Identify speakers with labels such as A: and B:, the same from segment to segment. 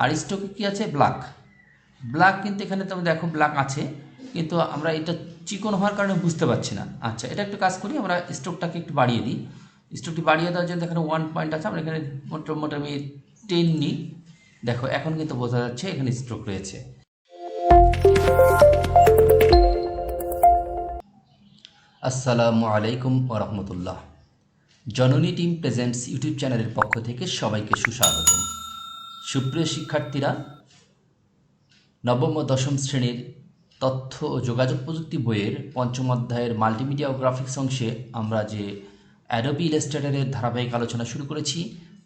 A: আর স্ট্রোকে কী আছে? Black. Black কিন্তু এখানে তুমি দেখো ব্ল্যাক আছে, কিন্তু আমরা এটা চিকন হওয়ার কারণে বুঝতে পারছি না। আচ্ছা এটা একটু কাজ করি, আমরা স্ট্রোকটাকে একটু বাড়িয়ে দিই। স্ট্রোকটি বাড়িয়ে দেওয়ার জন্য এখানে ওয়ান পয়েন্ট আছে, আমরা এখানে মোটামুটি আমি টেন নিই। দেখো, এখন কিন্তু বোঝা যাচ্ছে এখানে স্ট্রোক রয়েছে। আসসালামু আলাইকুম ওরহমতুল্লাহ জননী টিম প্রেজেন্টস ইউটিউব চ্যানেলের পক্ষ থেকে সবাইকে সুস্বাগতম। সুপ্রিয় শিক্ষার্থীরা, নবম ও দশম শ্রেণির তথ্য ও যোগাযোগ প্রযুক্তি বইয়ের পঞ্চম অধ্যায়ের মাল্টিমিডিয়া ও গ্রাফিক্স অংশে আমরা যে অ্যাডোবি ইলাস্ট্রেটরের ধারাবাহিক আলোচনা শুরু করেছি,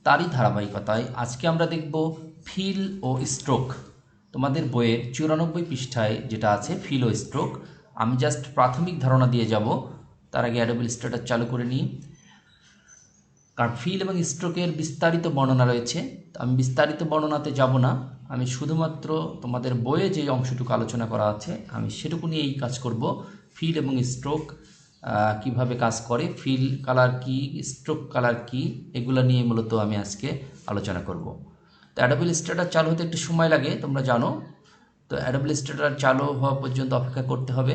A: তারই ধারাবাহিকতায় আজকে আমরা দেখব ফিল ও স্ট্রোক। তোমাদের বইয়ের চুরানব্বই পৃষ্ঠায় যেটা আছে, ফিল ও স্ট্রোক, আমি জাস্ট প্রাথমিক ধারণা দিয়ে যাব। তার আগে অ্যাডোবি ইলাস্ট্রেটর চালু করে নিই। কারণ ফিল এবং স্ট্রোকের বিস্তারিত বর্ণনা রয়েছে। তো আমি বিস্তারিত বর্ণনাতে যাব না। আমি শুধুমাত্র তোমাদের বইয়ে যে অংশটুকু আলোচনা করা আছে, আমি সেটুকু নিয়ে এই কাজ করব। ফিল এবং স্ট্রোক কীভাবে কাজ করে ফিল কালার কি স্ট্রোক কালার কি, এগুলো নিয়ে মূলত আমি আজকে আলোচনা করব। তো অ্যাডোবিল স্টেটার চালু হতে একটু সময় লাগে, তোমরা জানো। তো অ্যাডোবিল স্টেটার চালু হওয়া পর্যন্ত অপেক্ষা করতে হবে।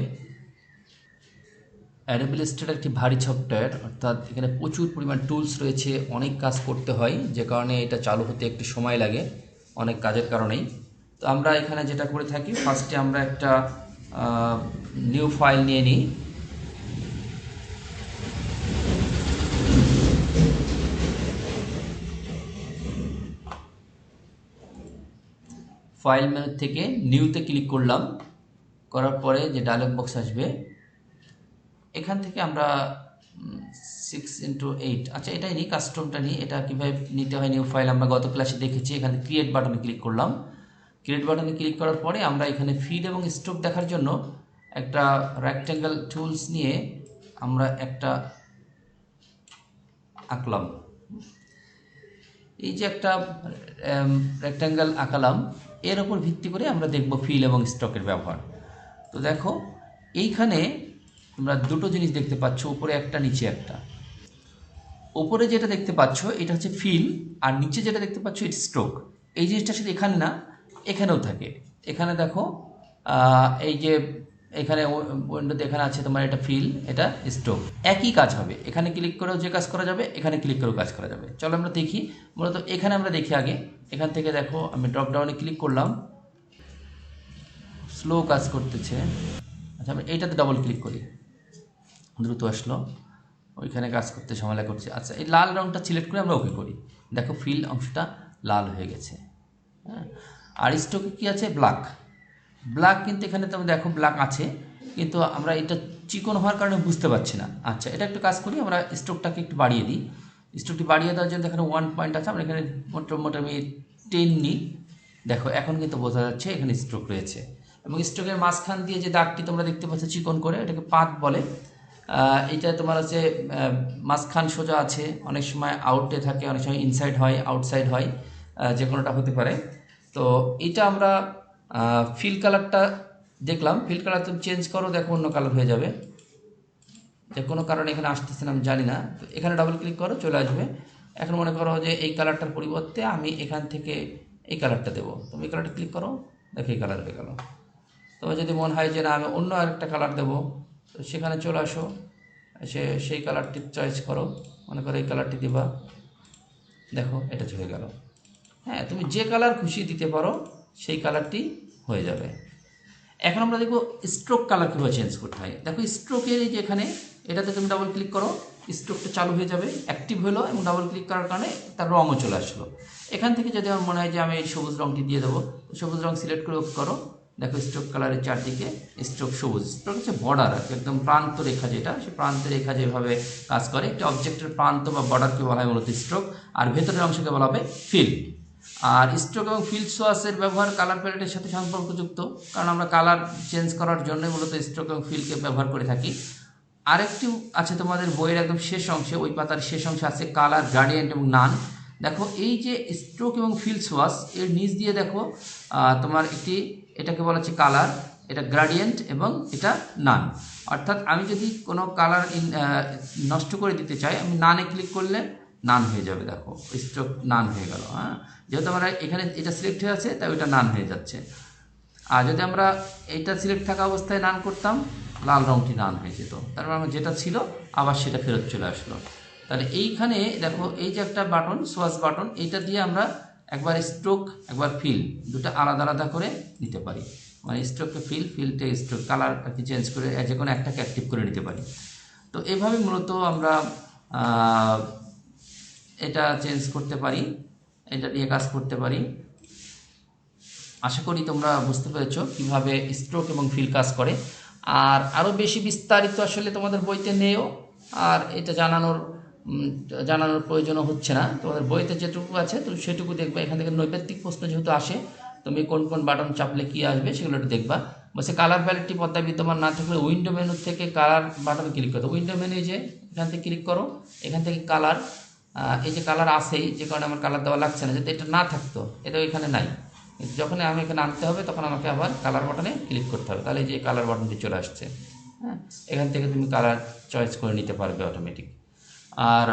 A: অ্যাডোবিল স্টেট একটি ভারী সফটওয়্যার অর্থাৎ এখানে প্রচুর পরিমাণ টুলস রয়েছে, অনেক কাজ করতে হয়, যে কারণে এটা চালু হতে একটু সময় লাগে, অনেক কাজের কারণেই। তো আমরা এখানে যেটা করে থাকি ফার্স্টে আমরা একটা নিউ ফাইল নিয়ে নিই। ফাইল মেনু থেকে নিউতে ক্লিক করলাম, করার পরে যে ডায়লগ বক্স আসবে এখান থেকে আমরা সিক্স ইন্টু এইট আচ্ছা এটাই নিই কাস্টমটা নিই এটা কীভাবে নিতে হয় নিউ ফাইল আমরা গত ক্লাসে দেখেছি। এখানে ক্রিয়েট বাটনে ক্লিক করলাম। ক্রিয়েট বাটনে ক্লিক করার পরে আমরা এখানে ফিড এবং স্ট্রোক দেখার জন্য একটা রেক্ট্যাঙ্গেল টুলস নিয়ে আমরা একটা আঁকলাম। এই যে একটা রেক্ট্যাঙ্গেল আঁকালাম, এর ওপর ভিত্তি করে আমরা দেখব ফিল এবং স্টকের ব্যবহার। তো দেখো, এইখানে তোমরা দুটো জিনিস দেখতে পাচ্ছ, উপরে একটা, নিচে একটা। উপরে যেটা দেখতে পাচ্ছ, এটা হচ্ছে ফিল আর নিচে যেটা দেখতে পাচ্ছ এটা স্ট্রোক এই জিনিসটা শুধু এখানে না, এখানেও থাকে। এখানে দেখো এই যে এখানে উইন্ডোতে এখানে আছে তোমার এটা ফিল এটা স্ট্রোক একই কাজ হবে। এখানে ক্লিক করেও যে কাজ করা যাবে, এখানে ক্লিক করেও কাজ করা যাবে। চলো আমরা দেখি। মূলত এখানে আমরা দেখি আগে। এখান থেকে দেখো, আমি ড্রপ ডাউনে ক্লিক করলাম। স্লো কাজ করতেছে। আচ্ছা আমি এইটাতে ডবল ক্লিক করি। দ্রুত আসলো। ওইখানে কাজ করতে ঝামেলা করছে। আচ্ছা এই লাল রঙটা সিলেক্ট করে আমরা ওকে করি। দেখো, ফিল অংশটা লাল হয়ে গেছে। হ্যাঁ? আর স্টোকে কী আছে? ব্ল্যাক। ব্ল্যাক কিন্তু এখানে তুমি দেখো, ব্ল্যাক আছে। কিন্তু আমরা এটা চিকন হওয়ার কারণে বুঝতে পারছি না। আচ্ছা এটা একটু কাজ করি, আমরা স্টোকটাকে একটু বাড়িয়ে দিই। স্টোকটি বাড়িয়ে দেওয়ার জন্য এখানে ওয়ান পয়েন্ট আছে, আমরা এখানে মোটামুটি আমি টেন নিই। দেখো, এখন কিন্তু বোঝা যাচ্ছে এখানে স্ট্রোক রয়েছে। এবং স্ট্রোকের মাঝখান দিয়ে যে দাগটি তোমরা দেখতে পাচ্ছ, চিকন করে, এটাকে পাত বলে। এটা তোমার হচ্ছে মাঝখান সোজা আছে। অনেক সময় আউটে থাকে, অনেক সময় ইনসাইড হয় আউটসাইড হয় যে কোনোটা হতে পারে। তো এটা আমরা ফিল কালারটা দেখলাম। ফিল কালার তুমি চেঞ্জ করো, দেখো অন্য কালার হয়ে যাবে। যে কোনো কারণে এখানে আসতেছে না, আমি জানি না। তো এখানে ডাবল ক্লিক করো, চলে আসবে। এখন মনে করো যে এই কালারটার পরিবর্তে আমি এখান থেকে এই কালারটা দেবো। তুমি এই কালারটা ক্লিক করো, দেখো এই কালার হয়ে গেল। তবে যদি মনে হয় যে না, আমি অন্য আরেকটা কালার দেবো তো সেখানে চলে আসো। সে সেই কালারটি চয়েস করো। মনে করো এই কালারটি দিবা। দেখো, এটা হয়ে গেল। হ্যাঁ তুমি যে কালার খুশি দিতে পারো, সেই কালারটি হয়ে যাবে। এখন আমরা দেখব স্ট্রোক কালার কীভাবে চেঞ্জ করতে হয়। দেখো স্ট্রোকের এই যে এখানে, এটাতে তুমি ডাবল ক্লিক করো স্ট্রোকটা চালু হয়ে যাবে অ্যাক্টিভ হলো এবং ডাবল ক্লিক করার কারণে তার রঙও চলে আসলো। এখান থেকে যদি আমার মনে হয় যে আমি এই সবুজ রঙটি দিয়ে দেবো, সবুজ রঙ সিলেক্ট করে করো। দেখো স্ট্রোক কালারের চারদিকে স্ট্রোক সবুজ। স্ট্রোক হচ্ছে বর্ডার একদম প্রান্ত রেখা যেটা, সে প্রান্ত রেখা যেভাবে কাজ করে, একটি অবজেক্টের প্রান্ত বা বর্ডারকে বলা হয় মূলত স্ট্রোক আর ভেতরের অংশকে বলা হবে ফিল আর স্ট্রোক এবং ফিল্ড সোয়াসের ব্যবহার কালার প্যালেটের সাথে সম্পর্কযুক্ত, কারণ আমরা কালার চেঞ্জ করার জন্য মূলত স্ট্রোক এবং ফিলকে ব্যবহার করে থাকি। আরেকটি আছে তোমাদের বইয়ের একদম শেষ অংশে, ওই পাতার শেষ অংশে আছে কালার গ্রাডিয়েন্ট এবং নান দেখো, এই যে স্ট্রোক এবং ফিল্ড সোয়াস এর নিচ দিয়ে দেখো তোমার একটি, এটাকে বলা হচ্ছে কালার এটা গ্রাডিয়েন্ট এবং এটা নান অর্থাৎ আমি যদি কোনো কালার নষ্ট করে দিতে চাই, আমি নানে ক্লিক করলে নান হয়ে যাবে, দেখো স্ট্রোক নান হয়ে গেল হ্যাঁ? যেহেতু আমরা এখানে এটা সিলেক্ট হয়ে আছে, তাই ওইটা নান হয়ে যাচ্ছে। আর যদি আমরা এইটা সিলেক্ট থাকা অবস্থায় নান করতাম, লাল রঙটি নান হয়ে যেত। তারপর আমার যেটা ছিল, আবার সেটা ফেরত চলে আসলো। তাহলে এইখানে দেখো, এই যে একটা বাটন সোয়াস বাটন এইটা দিয়ে আমরা একবার স্ট্রোক একবার ফিল দুটো আলাদা আলাদা করে নিতে পারি। মানে স্ট্রোককে ফিল ফিলটে স্ট্রোক কালার আর কি চেঞ্জ করে যে কোনো একটাকে অ্যাক্টিভ করে নিতে পারি। তো এভাবে মূলত আমরা এটা চেঞ্জ করতে পারি, এটা দিয়ে কাজ করতে পারি। আশা করি তোমরা বুঝতে পেরেছ কীভাবে স্ট্রোক এবং ফিল কাজ করে। আর আরও বেশি বিস্তারিত আসলে তোমাদের বইতে নেও। আর এটা জানানোর জানানোর প্রয়োজনও হচ্ছে না। তোমাদের বইতে যেটুকু আছে, তুমি সেটুকু দেখবে। এখান থেকে নৈবেত্তিক প্রশ্ন যেহেতু আসে, তুমি কোন কোন বাটন চাপলে কি আসবে সেগুলো একটু দেখবা। বলছে কালার প্যালেটটি পর্দায় বিদ্যমান না থাকলে উইন্ডো মেনু থেকে কালার বাটন ক্লিক করো। উইন্ডো মেনু যে, এখান থেকে ক্লিক করো। এখান থেকে কালার এই যে কালার আসেই যে কারণে আমার কালার দেওয়া লাগছে না। যদি এটা না থাকতো এটা এখানে নাই। যখন আমি এখানে আনতে হবে, তখন আমাকে আবার কালার বাটনে ক্লিক করতে হবে। তাহলে যে কালার বাটনটি চলে আসছে হ্যাঁ? এখান থেকে তুমি কালার চয়েস করে নিতে পারবে অটোমেটিক আর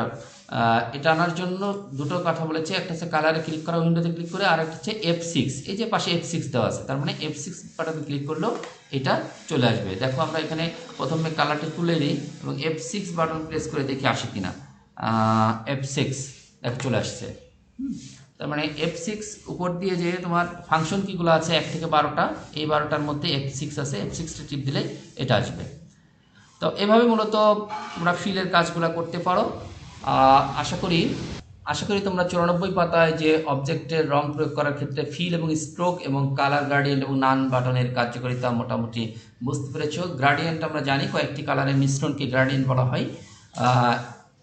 A: এটা আনার জন্য দুটো কথা বলেছে। একটা হচ্ছে কালারে ক্লিক করা উইন্ডোতে ক্লিক করে আর একটা হচ্ছে এফ সিক্স এই যে পাশে এফ সিক্স দেওয়া আছে, তার মানে এফ সিক্স বাটনে ক্লিক করলেও এটা চলে আসবে। দেখো আমরা এখানে প্রথমে কালারটি তুলে নিই এবং এফ সিক্স বাটন প্রেস করে দেখি আসে কিনা। এফ সিক্স দেখো চলে আসছে। তার মানে এফ সিক্স উপর দিয়ে যে তোমার ফাংশন কীগুলো আছে, এক থেকে বারোটা, এই বারোটার মধ্যে এফ সিক্স আছে এফ সিক্সটা টিপ দিলেই এটা আসবে। তো এভাবে মূলত তোমরা ফিলের কাজগুলো করতে পারো। আশা করি আশা করি তোমরা চুরানব্বই পাতায় যে অবজেক্টের রং প্রয়োগ করার ক্ষেত্রে ফিল এবং স্ট্রোক এবং কালার গ্রাডিয়েন্ট এবং নান বাটনের কার্যকারিতা মোটামুটি বুঝতে পেরেছ। গ্রাডিয়েন্ট আমরা জানি, কয়েকটি কালারের মিশ্রণকে গ্রাডিয়েন্ট বলা হয়।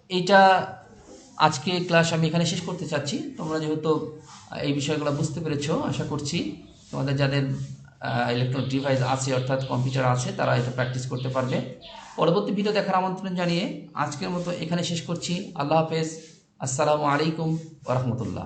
A: এইটা আজকে ক্লাস আমি এখানে শেষ করতে চাচ্ছি। তোমরা যেহেতু এই বিষয়গুলো বুঝতে পেরেছ, আশা করছি তোমাদের যাদের ইলেকট্রনিক ডিভাইস আছে অর্থাৎ কম্পিউটার আছে, তারা এটা প্র্যাকটিস করতে পারবে। পরবর্তী ভিডিও দেখার আমন্ত্রণ জানিয়ে আজকের মতো এখানে শেষ করছি। আল্লাহ হাফেজ। আসসালামু আলাইকুম ওরহমতুল্লাহ